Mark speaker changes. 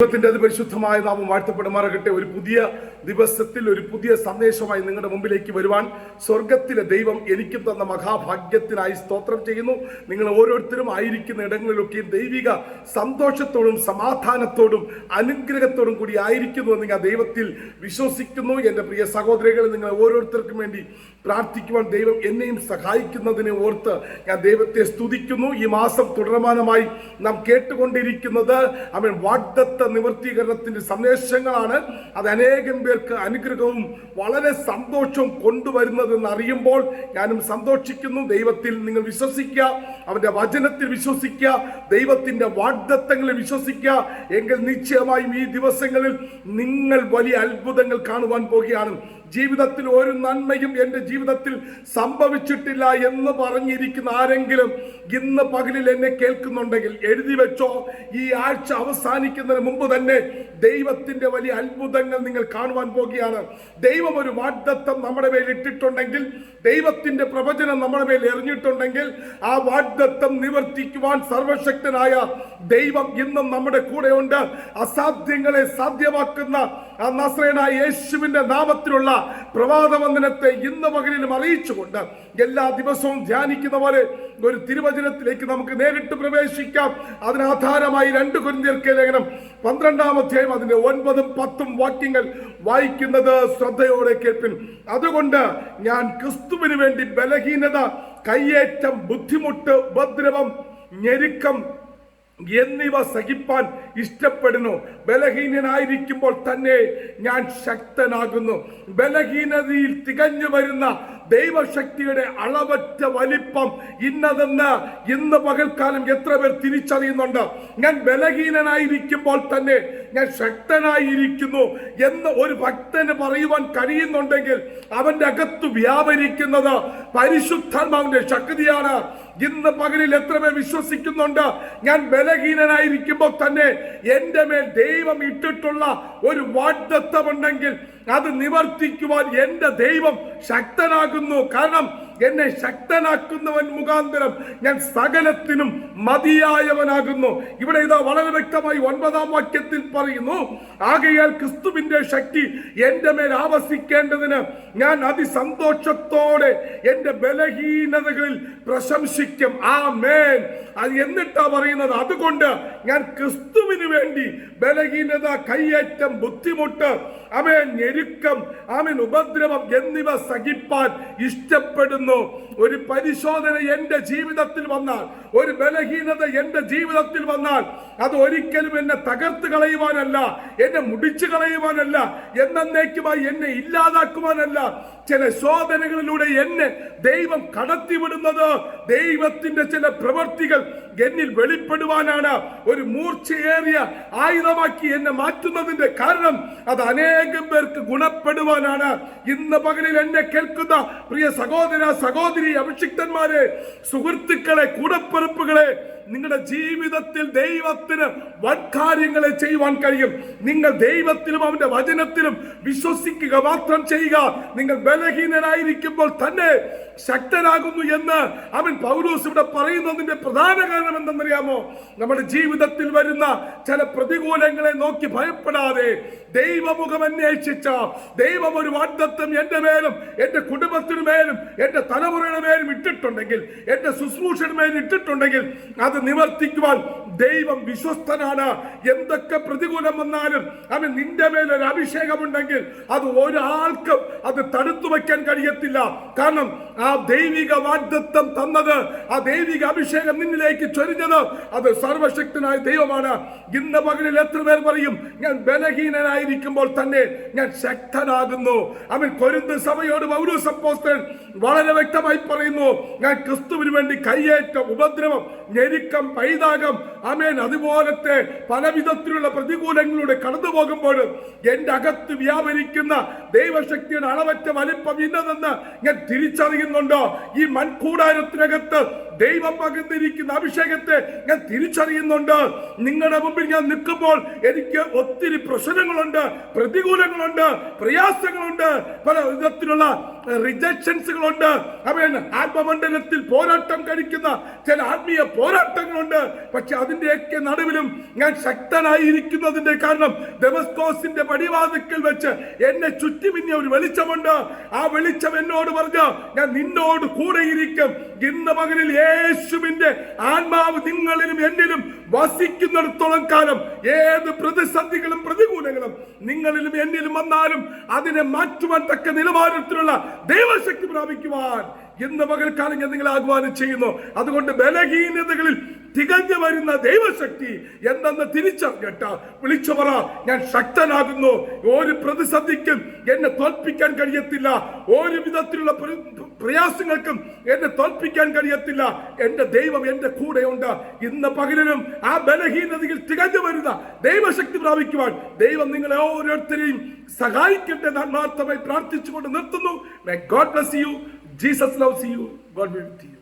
Speaker 1: ദൈവത്തിന്റെ അത് പരിശുദ്ധമായ നാമം വാഴ്ത്തപ്പെടുമാറാകട്ടെ. ഒരു പുതിയ ദിവസത്തിൽ ഒരു പുതിയ സന്ദേശമായി നിങ്ങളുടെ മുമ്പിലേക്ക് വരുവാൻ സ്വർഗത്തിലെ ദൈവം എനിക്കും തന്ന മഹാഭാഗ്യത്തിനായി സ്തോത്രം ചെയ്യുന്നു. നിങ്ങൾ ഓരോരുത്തരും ആയിരിക്കുന്ന ഇടങ്ങളിലൊക്കെയും ദൈവിക സന്തോഷത്തോടും സമാധാനത്തോടും അനുഗ്രഹത്തോടും കൂടി ആയിരിക്കുന്നു എന്ന് ഞാൻ ദൈവത്തിൽ വിശ്വസിക്കുന്നു. എന്റെ പ്രിയ സഹോദരികളെ നിങ്ങൾ ഓരോരുത്തർക്കും വേണ്ടി പ്രാർത്ഥിക്കുവാൻ ദൈവം എന്നെയും സഹായിക്കുന്നതിനെ ഓർത്ത് ഞാൻ ദൈവത്തെ സ്തുതിക്കുന്നു. ഈ മാസം തുടർമാനമായി നാം കേട്ടുകൊണ്ടിരിക്കുന്നത് അവൻ വാഗ്ദത്ത നിവർത്തീകരണത്തിന്റെ സന്ദേശങ്ങളാണ് അത് അനേകം പേർക്ക് അനുഗ്രഹവും വളരെ സന്തോഷവും കൊണ്ടുവരുന്നതെന്ന് അറിയുമ്പോൾ ഞാനും സന്തോഷിക്കുന്നു. ദൈവത്തിൽ നിങ്ങൾ വിശ്വസിക്കുക അവന്റെ വചനത്തിൽ വിശ്വസിക്കുക ദൈവത്തിന്റെ വാഗ്ദത്തങ്ങളിൽ വിശ്വസിക്കുക. എങ്കിൽ നിശ്ചയമായും ഈ ദിവസങ്ങളിൽ നിങ്ങൾ വലിയ അത്ഭുതങ്ങൾ കാണുവാൻ പോകുകയാണ്. ജീവിതത്തിൽ ഒരു നന്മയും എന്റെ ജീവിതത്തിൽ സംഭവിച്ചിട്ടില്ല എന്ന് പറഞ്ഞിരിക്കുന്ന ആരെങ്കിലും ഇന്ന് പകലിൽ എന്നെ കേൾക്കുന്നുണ്ടെങ്കിൽ എഴുതി വെച്ചോ. ഈ ആഴ്ച അവസാനിക്കുന്നതിന് മുമ്പ് തന്നെ ദൈവത്തിന്റെ വലിയ അത്ഭുതങ്ങൾ നിങ്ങൾ കാണുവാൻ പോകുകയാണ്. ദൈവം ഒരു വാഗ്ദത്തം നമ്മുടെ മേൽ ഇട്ടിട്ടുണ്ടെങ്കിൽ ദൈവത്തിന്റെ പ്രവചനം നമ്മുടെ മേൽ എറിഞ്ഞിട്ടുണ്ടെങ്കിൽ ആ വാഗ്ദത്തം നിവർത്തിക്കുവാൻ സർവശക്തനായ ദൈവം ഇന്നും നമ്മുടെ കൂടെയുണ്ട്. അസാധ്യങ്ങളെ സാധ്യമാക്കുന്ന നസ്രേനായ യേശുവിന്റെ നാമത്തിലുള്ള പ്രഭാതവന്ദനത്തെ ഇന്ന് പകലിലും അറിയിച്ചുകൊണ്ട് എല്ലാ ദിവസവും ധ്യാനിക്കുന്ന പോലെ ഒരു തിരുവചനത്തിലേക്ക് നമുക്ക് നേരിട്ട് പ്രവേശിക്കാം. അതിനാധാരമായി രണ്ട് കുരിന്തിയർക്ക് ലേഖനം പന്ത്രണ്ടാം അധ്യായം അതിന്റെ ഒൻപതും പത്തും വാക്യങ്ങൾ വായിക്കുന്നത് ശ്രദ്ധയോടെ കേൾപ്പിൻ. അതുകൊണ്ട് ഞാൻ ക്രിസ്തുവിന് വേണ്ടി ബലഹീനത കയ്യേറ്റം ബുദ്ധിമുട്ട് ഉപദ്രവം ഞെരുക്കം എന്നിവ സഹിപ്പാൻ ഇഷ്ടപ്പെടുന്നു. ബലഹീനനായിരിക്കുമ്പോൾ തന്നെ ഞാൻ ശക്തനാകുന്നു. ബലഹീനതയിൽ തികഞ്ഞു വരുന്ന ദൈവശക്തിയുടെ അളവറ്റ വലിപ്പം ഇന്നതെന്ന് ഇന്ന് പകൽക്കാലം എത്ര പേർ തിരിച്ചറിയുന്നുണ്ട്. ഞാൻ ബലഹീനനായിരിക്കുമ്പോൾ തന്നെ ഞാൻ ശക്തനായിരിക്കുന്നു എന്ന് ഒരു ഭക്തന് പറയുവാൻ കഴിയുന്നുണ്ടെങ്കിൽ അവന്റെ അകത്ത് വ്യാപരിക്കുന്നത് പരിശുദ്ധാത്മാവിന്റെ ശക്തിയാണ്. ഇന്ന് പകലിൽ എത്ര പേർ വിശ്വസിക്കുന്നുണ്ട്? ഞാൻ ബലഹീനനായിരിക്കുമ്പോൾ തന്നെ എന്റെ മേൽ ദൈവം ഇട്ടിട്ടുള്ള ഒരു വാഗ്ദത്തമുണ്ടെങ്കിൽ അത് നിവർത്തിക്കുവാൻ എന്റെ ദൈവം ശക്തനാകുന്നു. കാരണം എന്നെ ശക്തനാക്കുന്നവൻ മുഖാന്തരം ഞാൻ സകലത്തിനും മതിയായവനാകുന്നു. ഇവിടെ ഇതാ വളരെ വ്യക്തമായി ഒൻപതാം വാക്യത്തിൽ പറയുന്നു ആകയാൽ ക്രിസ്തുവിന്റെ ശക്തി എന്റെ മേൽ ആവസിക്കേണ്ടതിന് ഞാൻ അതിസന്തോഷത്തോടെ എന്റെ ബലഹീനതകളിൽ പ്രശംസിക്കും. ആ മേൻ അത് എന്നിട്ടാ പറയുന്നത് അതുകൊണ്ട് ഞാൻ ക്രിസ്തുവിന് വേണ്ടി ബലഹീനത കയ്യേറ്റം ബുദ്ധിമുട്ട് അവൻ ഞെരുക്കം അവൻ ഉപദ്രവം എന്നിവ സഹിപ്പാൻ ഇഷ്ടപ്പെടുന്നു. ഒരു പരിശോധന എന്റെ ജീവിതത്തിൽ വന്നാൽ ഒരു ബലഹീനത എന്റെ ജീവിതത്തിൽ വന്നാൽ അത് ഒരിക്കലും എന്നെ തകർത്ത് കളയുവാനല്ല എന്നെ മുടിച്ചു കളയുവാനല്ല എന്നേക്കുമായി എന്നെ ഇല്ലാതാക്കുവാനല്ല ചില ശോധനകളിലൂടെ എന്നെ ദൈവം കടത്തിവിടുന്നത്. ദൈവത്തിന്റെ ചില പ്രവൃത്തികൾ എന്നിൽ വെളിപ്പെടുവാനാണ് ഒരു മൂർച്ചയേറിയ ആയുധമാക്കി എന്നെ മാറ്റുന്നതിന്റെ കാരണം. അത് അനേകം പേർക്ക് ഗുണപ്പെടുവാനാണ്. ഇന്ന് പകലിൽ എന്നെ കേൾക്കുന്ന പ്രിയ സഹോദര സഹോദരി അഭിഷിക്തന്മാരെ സുഹൃത്തുക്കളെ കൂടപ്പിറപ്പുകളെ നിങ്ങളുടെ ജീവിതത്തിൽ ദൈവത്തിന് വൻകാര്യങ്ങളെ ചെയ്യുവാൻ കഴിയും. നിങ്ങൾ ദൈവത്തിലും അവന്റെ വചനത്തിലും വിശ്വസിക്കുക മാത്രം ചെയ്യുക. നിങ്ങൾ ബലഹീനനായിരിക്കുമ്പോൾ തന്നെ ശക്തനാകുന്നു എന്ന് അവൻ പൗലോസ് ഇവിടെ പറയുന്നതിന്റെ പ്രധാന കാരണം എന്തെന്നറിയാമോ? നമ്മുടെ ജീവിതത്തിൽ വരുന്ന ചില പ്രതികൂലങ്ങളെ നോക്കി ഭയപ്പെടാതെ ദൈവമുഖം അന്വേഷിച്ച ദൈവം ഒരു വാഗ്ദത്വം എന്റെ മേലും എന്റെ കുടുംബത്തിനു മേലും എന്റെ തലമുറയുടെ മേലും ഇട്ടിട്ടുണ്ടെങ്കിൽ എന്റെ ശുശ്രൂഷയുടെ മേലും ഇട്ടിട്ടുണ്ടെങ്കിൽ അത് നിവർത്തിക്കുവാൻ ദൈവം വിശ്വസ്തനാണ്. എന്തൊക്കെ പ്രതികൂലം വന്നാലും അവൻ നിന്റെ മേൽ ഒരു അഭിഷേകമുണ്ടെങ്കിൽ അത് ഒരാൾക്കും അത് തടുത്തു വയ്ക്കാൻ കഴിയത്തില്ല. കാരണം ആ ദൈവിക വാഗ്ദത്വം തന്നത് ആ ദൈവിക അഭിഷേകം നിന്നിലേക്ക് ചൊരിഞ്ഞത് അത് സർവശക്തനായ ദൈവമാണ്. ഇന്ന് പകലിൽ എത്ര പേർ പറയും ഞാൻ ബലഹീനനായിരിക്കുമ്പോൾ തന്നെ ഞാൻ ശക്തനാകുന്നു. അവൻ കൊരുന്ത് സഭയോട് പൗരസപ്പോസ്റ്റൻ വളരെ വ്യക്തമായി പറയുന്നു ഞാൻ ക്രിസ്തുവിന് വേണ്ടി കയ്യേറ്റം ഉപദ്രവം ഞെരുക്കം പൈതാകം അമേൻ അതുപോലത്തെ പല വിധത്തിലുള്ള കടന്നു പോകുമ്പോഴും എന്റെ അകത്ത് വ്യാപരിക്കുന്ന ദൈവശക്തിയുടെ അളവറ്റ വലിപ്പം ഇന്നതെന്ന് ഞാൻ തിരിച്ചറിയുന്നുണ്ടോ? ഈ മൺകൂടാരത്തിനകത്ത് ദൈവം പകർന്നിരിക്കുന്ന അഭിഷേകത്തെ ഞാൻ തിരിച്ചറിയുന്നുണ്ട്. നിങ്ങളുടെ മുമ്പിൽ ഞാൻ നിൽക്കുമ്പോൾ എനിക്ക് ഒത്തിരി പ്രശ്നങ്ങളുണ്ട് പ്രതികൂലങ്ങളുണ്ട് പ്രയാസങ്ങളുണ്ട് പല വിധത്തിലുള്ള റിജക്ഷൻസുകളുണ്ട് അവൻ ആത്മമണ്ഡലത്തിൽ പോരാട്ടം കഴിക്കുന്ന ചില ആത്മീയ പോരാട്ടങ്ങളുണ്ട്. പക്ഷെ അതിന്റെയൊക്കെ നടുവിലും ഞാൻ ശക്തനായിരിക്കുന്നതിന്റെ കാരണം ഡെമസ്കോസിന്റെ പടിവാതിക്കൽ വെച്ച് എന്നെ ചുറ്റിമിന്നിയ ഒരു വെളിച്ചമുണ്ട്. ആ വെളിച്ചം എന്നോട് പറഞ്ഞ ഞാൻ നിന്നോട് കൂടെയിരിക്കും. ഇന്ന് പകലിൽ യേശുവിന്റെ ആത്മാവ് നിങ്ങളിലും എന്നിലും വസിക്കുന്നിടത്തോളം കാലം ഏത് പ്രതിസന്ധികളും പ്രതികൂലങ്ങളും നിങ്ങളിലും എന്നിലും വന്നാലും അതിനെ മാറ്റുവാൻ തക്ക നിലവാരത്തിലുള്ള ദൈവശക്തി പ്രാപിക്കുവാൻ ഇന്ന് പകൽക്കാലം ഞാൻ നിങ്ങൾ ആഹ്വാനം ചെയ്യുന്നു. അതുകൊണ്ട് ബലഹീനതകളിൽ തികഞ്ഞു വരുന്ന ദൈവശക്തി എന്തെന്ന് തിരിച്ചറിഞ്ഞിട്ട വിളിച്ചു പറ. ഞാൻ ശക്തനാകുന്നു. ഒരു പ്രതിസന്ധിക്കും എന്നെ തോൽപ്പിക്കാൻ കഴിയത്തില്ല. ഒരു വിധത്തിലുള്ള പ്രയാസങ്ങൾക്കും എന്നെ തോൽപ്പിക്കാൻ കഴിയത്തില്ല. എന്റെ ദൈവം എന്റെ കൂടെയുണ്ട്. ഇന്ന് പകലിലും ആ ബലഹീനതയിൽ തികഞ്ഞു വരുന്ന ദൈവശക്തി പ്രാപിക്കുവാൻ ദൈവം നിങ്ങളെ ഓരോരുത്തരെയും സഹായിക്കട്ടെ നന്മാർത്ഥമായി പ്രാർത്ഥിച്ചുകൊണ്ട് നിർത്തുന്നു. God bless you Jesus loves you God will with you